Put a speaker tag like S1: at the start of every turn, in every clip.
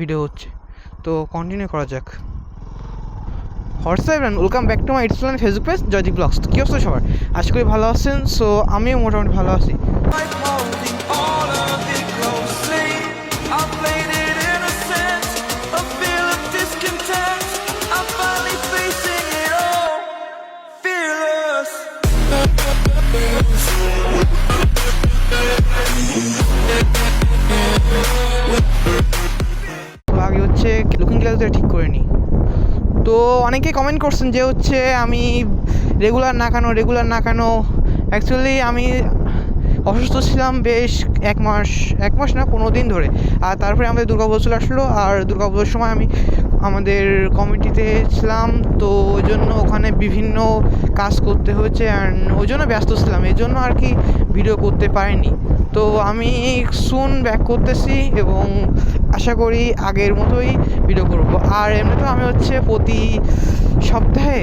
S1: Video হচ্ছে। তো continue করা যাক। WhatsApp and welcome back to my its Facebook page Joydeep blogs কী অবস্থা সবার? আশা করি ভালো আছেন সো আমিও মোটামুটি ভালো আছি।
S2: like
S1: লুকিং গ্লাসটা ঠিক করে নিই তো অনেকে কমেন্ট করছেন যে হচ্ছে আমি রেগুলার না কেন রেগুলার না কেন। অ্যাকচুয়ালি আমি অসুস্থ ছিলাম বেশ এক মাস এক মাস না, পনেরো দিন ধরে। আর তারপরে আমাদের দুর্গাপুজো চলে আসলো। আর দুর্গাপুজোর সময় আমি আমাদের কমিটিতে ছিলাম, তো ওই জন্য ওখানে বিভিন্ন কাজ করতে হয়েছে অ্যান্ড ওই জন্য ব্যস্ত ছিলাম এই জন্য আর কি ভিডিও করতে পারিনি। তো আমি সুন ব্যাক করতেছি এবং আশা করি আগের মতোই ভিডিও করব। আর এমনিতেও আমি হচ্ছে প্রতি সপ্তাহে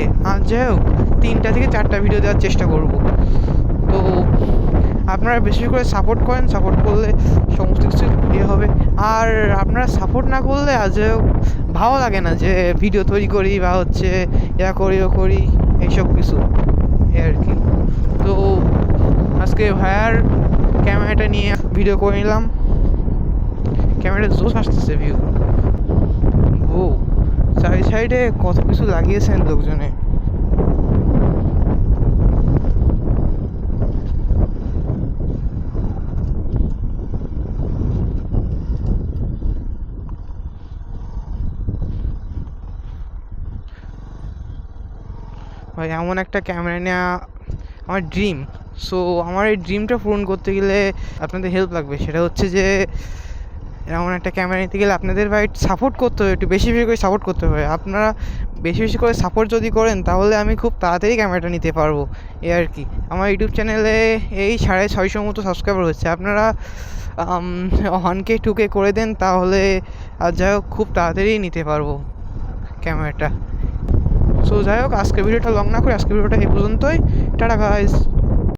S1: যাই হোক, তিনটা থেকে চারটা ভিডিও দেওয়ার চেষ্টা করব। তো আপনারা বেশি করে সাপোর্ট করেন সাপোর্ট করলে সমস্ত কিছু ইয়ে হবে। আর আপনারা সাপোর্ট না করলে আজ ভালো লাগে না যে ভিডিও তৈরি করি বা হচ্ছে ইয়া করি, ও করি, এইসব কিছু। এই আর কি। তো আজকে ভাইয়ার ক্যামেরাটা নিয়ে ভিডিও করে নিলাম। ক্যামেরাটা জোস আসতেছে ভিউ ও সাইড সাইডে কত কিছু লাগিয়েছেন লোকজনে? ভাই এমন একটা ক্যামেরা নেওয়া আমার ড্রিম সো আমার এই ড্রিমটা পূরণ করতে গেলে আপনাদের হেল্প লাগবে। সেটা হচ্ছে যে, এমন একটা ক্যামেরা নিতে গেলে আপনাদের ভাই সাপোর্ট করতে হবে, একটু বেশি বেশি করে সাপোর্ট করতে হবে। আপনারা বেশি বেশি করে সাপোর্ট যদি করেন, তাহলে আমি খুব তাড়াতাড়ি ক্যামেরাটা নিতে পারব। এ আর কি। আমার ইউটিউব চ্যানেলে এই সাড়ে ছয়শো মতো সাবস্ক্রাইবার হচ্ছে আপনারা ওয়ান কে টু কে করে দেন, তাহলে আর যাই হোক, খুব তাড়াতাড়ি নিতে পারব ক্যামেরাটা। সো যাই হোক আজকে ভিডিওটা লং না করে আজকে ভিডিওটা এই পর্যন্তই। Tata guys